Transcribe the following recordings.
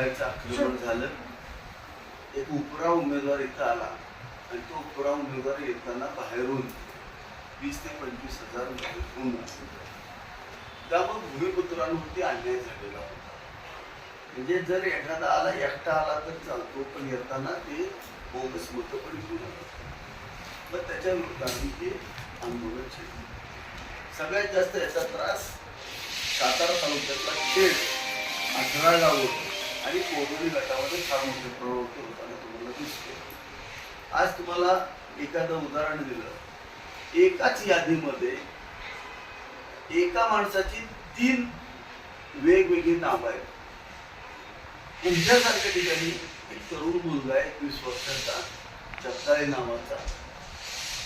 बाहेरचं आक्रमण झालं. एक उपरा उमेदवार इथं आला आणि तो उपरा उमेदवार येताना बाहेरून वीस ते पंचवीस हजार आला. त्यामुळे भूमिपुत्रांवरती अन्याय झालेला होता. म्हणजे जर एखादा आला एकटा आला तर चालतो पण येताना ते बोगस मतं पण घेऊन आलं मग त्याच्या आम्ही हे आंदोलन छेडलं सगळ्यात जास्त याचा त्रास सातारा तालुक्यातला खेड अठरा गावं आणि कोरोनी गटामध्ये फार मोठे प्रवृत्त होताना तुम्हाला दिसते. आज तुम्हाला एखादं उदाहरण दिलं. एकाच यादीमध्ये एका माणसाची तीन वेगवेगळी नावं आहेत. तुमच्यासारख्या ठिकाणी एक तरुण मुलगा आहे एकवीस वर्षाचा जगदाळे नावाचा.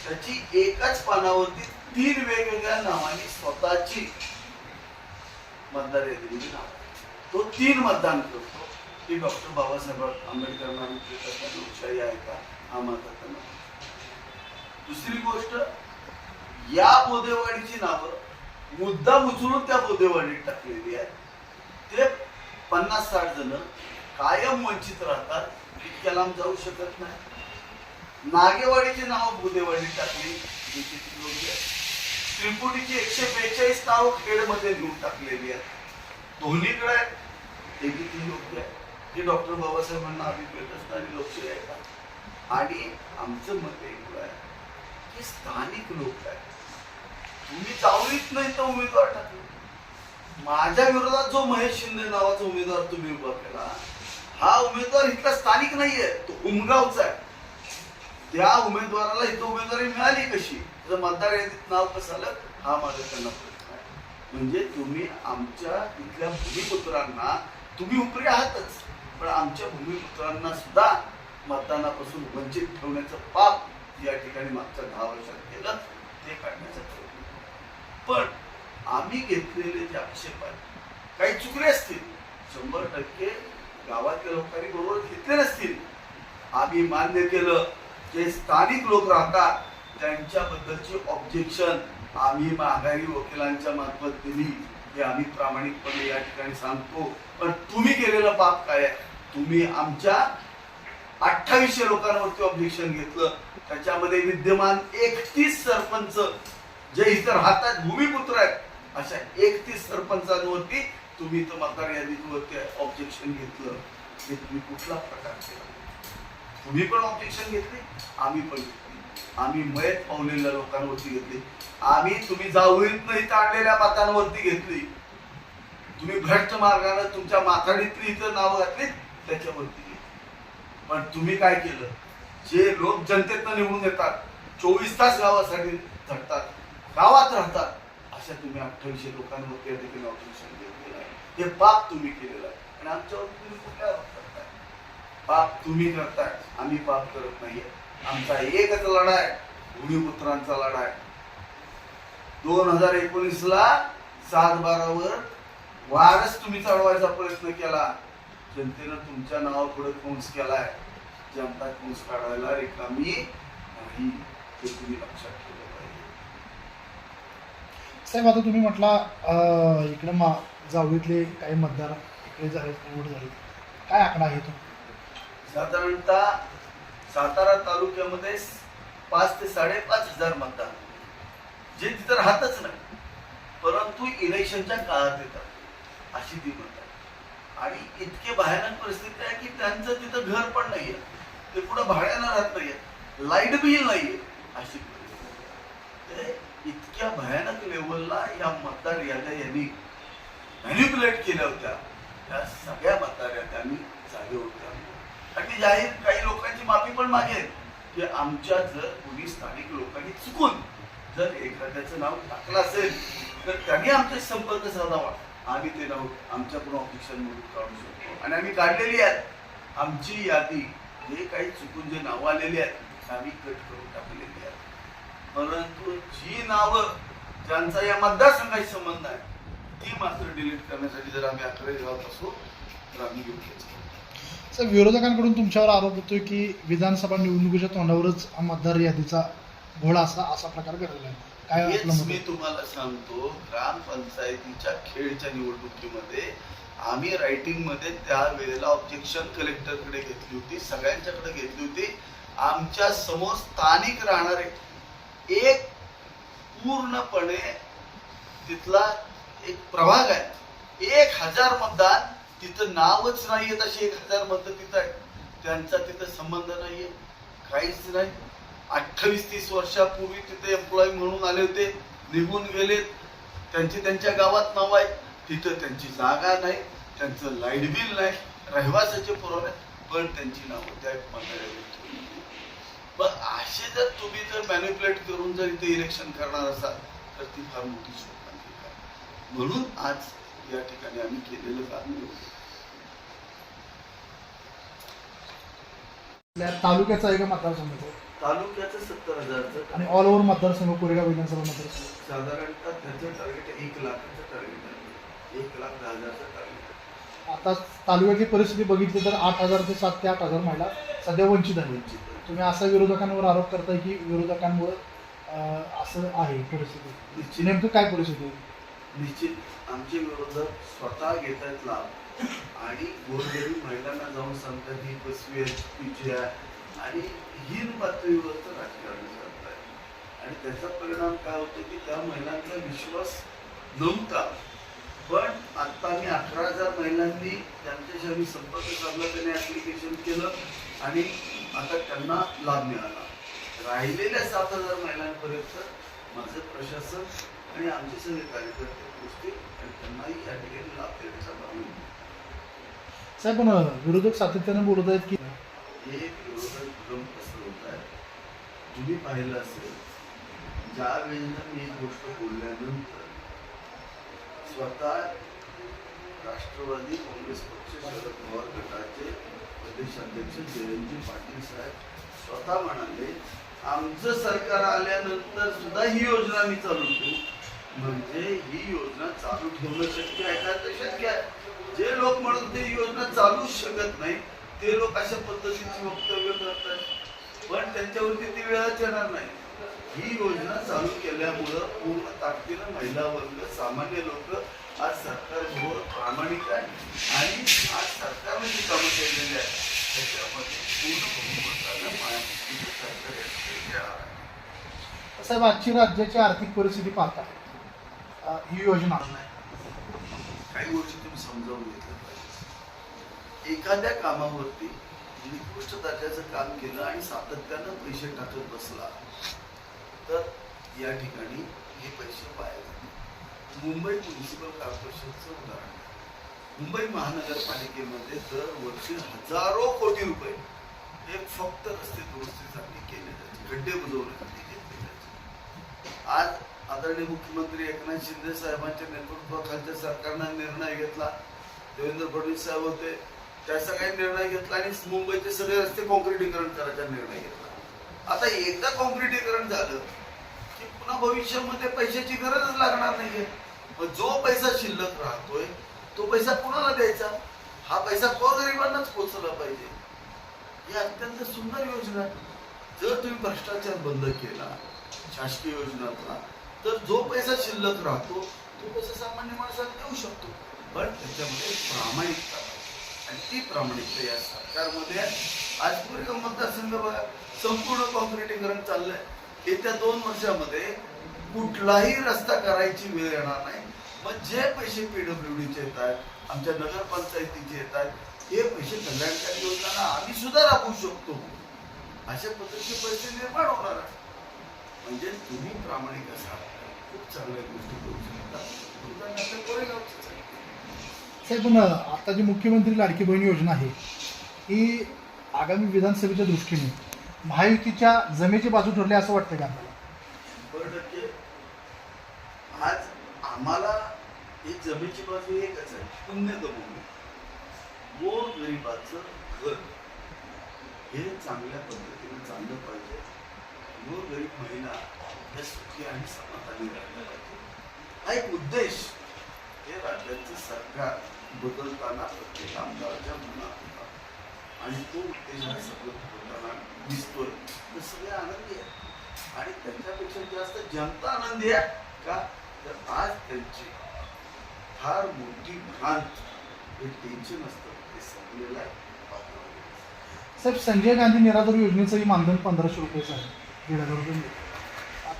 त्याची एकाच पानावरती तीन वेगवेगळ्या नावाने स्वतःची मतदार यादी नाव आहे. तो तीन मतदान करतो. की डॉक्टर बाबासाहेब आंबेडकरांना लोकशाही आहे का हा महत्त्वाचा नाही दुसरी गोष्ट या बोदेवाडीची नावं मुद्दा उचलून त्या बोदेवाडीत टाकलेली आहेत. ते पन्नास साठ जण कायम वंचित राहतात इतक्या लांब जाऊ शकत नाही. नागेवाडीची नावं बोदेवाडीत टाकली त्रिपुटीची एकशे बेचाळीस नावं खेडमध्ये घेऊन टाकलेली आहेत. दोन्हीकडे देखील किती योग्य आहे ते डॉक्टर बाबासाहेबांना अभिप्रेत असणारी लोकशाही आहे का आणि आमचं मत एवढं आहे की स्थानिक लोक आहे तुम्ही जाऊच नाही तर उमेदवार टाकले माझ्या विरोधात जो महेश शिंदे नावाचा उमेदवार तुम्ही उभा केला हा उमेदवार इथला स्थानिक नाहीये तो उमगावचा आहे. त्या उमेदवाराला इथं उमेदवारी मिळाली कशी? जर मतदार यादीत नाव कसं आलं? हा माझा त्यांना प्रश्न आहे. म्हणजे तुम्ही आमच्या इथल्या भूमिपुत्रांना तुम्ही उपरी आहातच. पण आमच्या भूमिपुत्रांना सुद्धा मतदानापासून वंचित ठेवण्याचं पाप या ठिकाणी मागच्या दहा वर्षात केलं ते काढण्याचा प्रयत्न पण आम्ही घेतलेले जे आक्षेप आहेत काही चुकले असतील. शंभर टक्के गावातल्या लोकांनी बरोबर घेतले नसतील. आम्ही मान्य केलं जे स्थानिक लोक राहतात त्यांच्याबद्दलची ऑब्जेक्शन आम्ही माघारी वकिलांच्या मार्फत दिली. हे आम्ही प्रामाणिकपणे या ठिकाणी सांगतो. पण तुम्ही केलेलं पाप काय आहे? तुम्ही आमच्या अठ्ठावीसशे लोकांवरती ऑब्जेक्शन घेतलं. त्याच्यामध्ये विद्यमान एकतीस सरपंच जे इथं हातात भूमिपुत्र आहेत अशा एकतीस सरपंचांवरती तुम्ही इथं मतदार यादीवरती ऑब्जेक्शन घेतलं. हे तुम्ही कुठला प्रकार केला? तुम्ही पण ऑब्जेक्शन घेतले? आम्ही पण आम्ही मयत पावलेल्या लोकांवरती घेतली. आम्ही तुम्ही जावळीत नाही आणलेल्या मतांवरती घेतली. तुम्ही भ्रष्ट मार्गाने तुमच्या माथाडीतली इथं नाव घातली त्याच्यावरती घेतली पण तुम्ही काय केलं? जे लोक जनतेतनं निवडून येतात चोवीस तास गावासाठी झटतात गावात राहतात अशा तुम्ही अठ्ठावीसशे लोकांवरती या ठिकाणी ऑपरेशन घेतलेलं आहे. हे पाप तुम्ही केलेलं आहे. आणि आमच्यावर तुम्ही कुठल्या पाप तुम्ही करताय आम्ही पाप करत नाहीये. आमचा एकच लढा आहे भूमिपुत्रांचा लढा आहे. दोन हजार एकोणीस ला सात बारावर वारच तुम्ही चढवायचा प्रयत्न केला. जनतेनं तुमच्या नावा पुढे कंस केलाय. जनता कंस काढायला रिकामी नाही हे तुम्ही लक्षात ठेवलं पाहिजे. साहेब आता तुम्ही म्हटला अं, इकडे मा जावळीतले काही मतदार इकडे झाले निवड झाले काय आकडा आहे तो? साधारणतः सातारा तालुक्यामध्ये पाच ते साडेपाच हजार मतदार जे तिथं राहतच नाही परंतु इलेक्शनच्या काळात येतात अशी ती म्हणतात आणि इतके भयानक परिस्थिती आहे की त्यांचं तिथं घर पण नाही आहे ते पुढं भाड्यानं राहत नाहीये लाइट बिल नाही अशी परिस्थिती. आहे. ते इतक्या भयानक लेवलला या मतदार याद्या यांनी मॅन्युप्युलेट केल्या होत्या. त्या सगळ्या मतदार याद्या आम्ही होत्या अगदी आणि जाहीर काही लोकांची माफी पण मागेल की आमच्या जर कोणी स्थानिक लोकांनी चुकून जर एखाद्याचं नाव टाकलं असेल तर त्यांनी आमच्याशी संपर्क साधावा. आम्ही ते नाव आमच्याकडून ऑफिशियल म्हणून काढू शकतो. आणि आम्ही काढलेली आहेत. आमची यादी जे काही चुकून जे नावं आलेली आहेत आम्ही कट करून टाकलेली आहेत. परंतु जी नावं ज्यांचा या मतदारसंघाशी संबंध आहे ती मात्र डिलीट करण्यासाठी जर आम्ही आकडे जात असू तर आम्ही योग्य सर विरोधकांकडून तुमच्यावर आरोप होतोय की विधानसभा निवडणुकीच्या तोंडावरच मतदार यादीचा घोळा असा असा प्रकार घडवला काय हेच मी? तुम्हाला सांगतो ग्रामपंचायतीच्या खेळच्या निवडणुकीमध्ये आम्ही रायटिंगमध्ये त्या वेळेला ऑब्जेक्शन कलेक्टरकडे घेतली होती सगळ्यांच्याकडे घेतली होती. आमच्यासमोर स्थानिक राहणारे एक पूर्णपणे तिथला एक प्रभाग आहे. एक हजार मतदान तिथं नावच नाही आहेत असे एक हजार मत तिथं आहे. त्यांचा तिथं संबंध नाहीये काहीच नाही. अठ्ठावीस तीस वर्षापूर्वी तिथे एम्प्लॉई म्हणून आले होते. निघून गेलेत. त्यांची त्यांच्या गावात नाव आहे. तिथं त्यांची जागा नाही. त्यांचं लाइट बिल नाही. रहिवासाचे पुरवणे पण त्यांची नावं त्या मग पण असे जर तुम्ही जर मॅन्युप्युलेट करून जर इथे इलेक्शन करणार असाल तर ती फार मोठी शोध म्हणून आज या ठिकाणी आम्ही केलेलं. आपल्या तालुक्याचा आहे का मतदारसंघ? तालुक्याचं सत्तर हजारचं. आणि ऑल ओव्हर मतदारसंघ कोरेगाव विधानसभा मतदारसंघ. साधारणतः त्याचं टार्गेट एक लाखाचं टार्गेट आहे. एक लाख दहा हजारचं टार्गेट आहे. आता तालुक्याची परिस्थिती बघितली तर आठ हजार ते सात ते आठ हजार महिला सध्या वंचित आहे तुम्ही असा विरोधकांवर आरोप करताय की विरोधकांमुळे अं, असं आहे परिस्थिती. नेमकं काय परिस्थिती आहे? निश्चित आमचे विरोधक स्वतः घेत आहेत लाभ. आणि गोरगरीब महिलांना जाऊन सांगतात ही बसवी आहे आहे. आणि हीन पातळीवरचं राजकारण करत आहे आणि त्याचा परिणाम काय होतो की त्या महिलांचा विश्वास नव्हता. पण आता मी अकरा हजार महिलांनी त्यांच्याशी आम्ही संपर्क साधला त्यांनी ऍप्लिकेशन केलं आणि आता त्यांना लाभ मिळाला. राहिलेल्या सात हजार महिलांपर्यंत माझं प्रशासन आणि आमचे सगळे कार्यकर्ते पोहोचतील आणि त्यांनाही या ठिकाणी लाभ देण्याचा मिळेल. साहेब पण विरोधक सातत्याने बोलत आहेत की हे विरोधक भ्रम पसरवत आहे तुम्ही पाहिलं असेल ज्या वेळेला मी एक गोष्ट बोलल्यानंतर स्वतः राष्ट्रवादी काँग्रेस पक्ष शरद पवार गटाचे प्रदेशाध्यक्ष जयंती पाटील साहेब स्वतः म्हणाले आमचं सरकार आल्यानंतर सुद्धा ही योजना मी चालू ठेवू म्हणजे ही योजना चालू ठेवणं शक्य आहे का? तर शक्य आहे. जे लोक म्हणून ते ही योजना चालूच शकत नाही ते लोक अशा पद्धतीची वक्तव्य करतात पण त्यांच्यावरती ती वेळाच येणार नाही. ही योजना चालू केल्यामुळं पूर्ण ताकदीनं महिला वर्ग सामान्य लोक आज सरकारबरोबर प्रामाणिक आहे आणि आज सरकारने जी कामं केलेली आहेत त्याच्यामध्ये पूर्ण बहुमतानं महायुतीचं सरकार साहेब आजची राज्याची आर्थिक परिस्थिती पाहता. ही योजना काही गोष्टी तुम्ही समजावून घेतल्या पाहिजे एखाद्या कामावरती निकृष्ट दर्जाचं काम केलं आणि सातत्यानं पैसे टाकत बसला तर या ठिकाणी हे पैसे पाया मुंबई म्युनिसिपल कॉर्पोरेशनचं उदाहरण मुंबई महानगरपालिकेमध्ये दरवर्षी हजारो कोटी रुपये हे फक्त रस्ते दुरुस्तीसाठी केले जाते खड्डे बुजवण्यासाठी घेतले जाते आज आदरणीय मुख्यमंत्री एकनाथ शिंदे साहेबांच्या नेतृत्वाखालच्या सरकारनं निर्णय घेतला. देवेंद्र फडणवीस साहेब होते. त्याचा काही निर्णय घेतला आणि मुंबईचे सगळे रस्ते कॉन्क्रिटीकरण करायचा निर्णय घेतला. आता एकदा कॉन्क्रिटीकरण झालं की पुन्हा भविष्यामध्ये पैशाची गरजच लागणार नाहीये. मग जो पैसा शिल्लक राहतोय तो पैसा कुणाला द्यायचा? हा पैसा गोरगरिबांनाच पोचला पाहिजे. ही अत्यंत सुंदर योजना. जर तुम्ही भ्रष्टाचार बंद केला शासकीय योजनातला तर जो पैसा शिल्लक राहतो तो पैसा सामान्य माणसाला देऊ शकतो. पण त्याच्यामध्ये प्रामाणिकता आणि ती प्रामाणिकता या सरकारमध्ये आज कोरेगाव मतदारसंघ बघा संपूर्ण कॉन्क्रिटीकरण चाललंय. येत्या दोन वर्षामध्ये कुठलाही रस्ता करायची वेळ येणार नाही. मग जे पैसे पीडब्ल्यूडीचे येत आहेत आमच्या नगरपंचायतीचे येत आहेत हे पैसे कल्याणकारी योजना आम्ही सुद्धा राबवू शकतो. अशा पद्धतीचे पैसे निर्माण होणार आहे. म्हणजे तुम्ही प्रामाणिक असाल. चांगल्या गोष्टी करू शकता. उदाहरणार्थ आता कोरेगावचंच आहे. साहेब पण आता जी मुख्यमंत्री लाडकी बहीण योजना आहे ही आगामी विधानसभेच्या दृष्टीने महायुतीच्या जमेची बाजू ठरली असं वाटतं का आपल्याला? शंभर टक्के. आज आम्हाला एक जमेची बाजू एकच आहे पुण्यभूमी गोर गरिबाचं घर. हे चांगल्या पद्धतीने चाललं पाहिजे. गोर गरीब महिला या सुखी आणि समाधानी राहिल्या हा एक उद्देश. हे राज्याचं सरकार बदलताना प्रत्येक आमदाराच्या मनात होता. आणि तो उद्देश आज सगळं होताना दिसतोय. तर सगळे आनंदी आहे आणि त्यांच्यापेक्षा जास्त जनता आनंदी आहे का? तर आज त्यांची फार मोठी भ्रांत हे टेन्शन असतं. ते संपलेलं आहे साहेब संजय गांधी निराधार योजनेचंही मानधन पंधराशे रुपयेचं आहे दीड हजार रुपये मिळतं.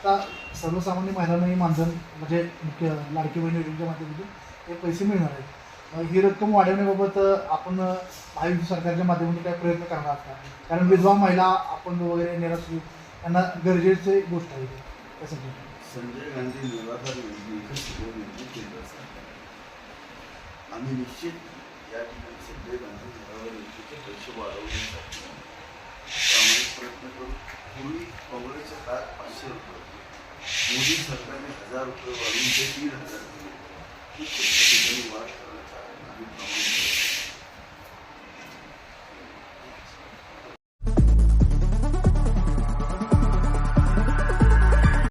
आता सर्वसामान्य महिलांनाही मानधन म्हणजे मुख्य लाडकी बहीण योजनेच्या माध्यमातून हे पैसे मिळणार आहेत. ही रक्कम वाढवण्याबाबत आपण अं, महायुती सरकारच्या माध्यमातून काय प्रयत्न करणार आहात का? कारण विधवा महिला आपण वगैरे निराश्रित त्यांना गरजेची गोष्ट आहे त्यासाठी. संजय गांधी निराधार योजनेचं शिकवण्याची केंद्र सरकार आम्ही निश्चित या ठिकाणी संजय गांधी निराधार योजनेचे पैसे वाढवण्यासाठी प्रयत्न करू. पूर्वी काँग्रेसच्या काळात पाचशे रुपये होते. मोदी सरकारने हजार रुपये वाढवून ते दीड हजार केले खूप ठिकाणी वाढ करण्याचा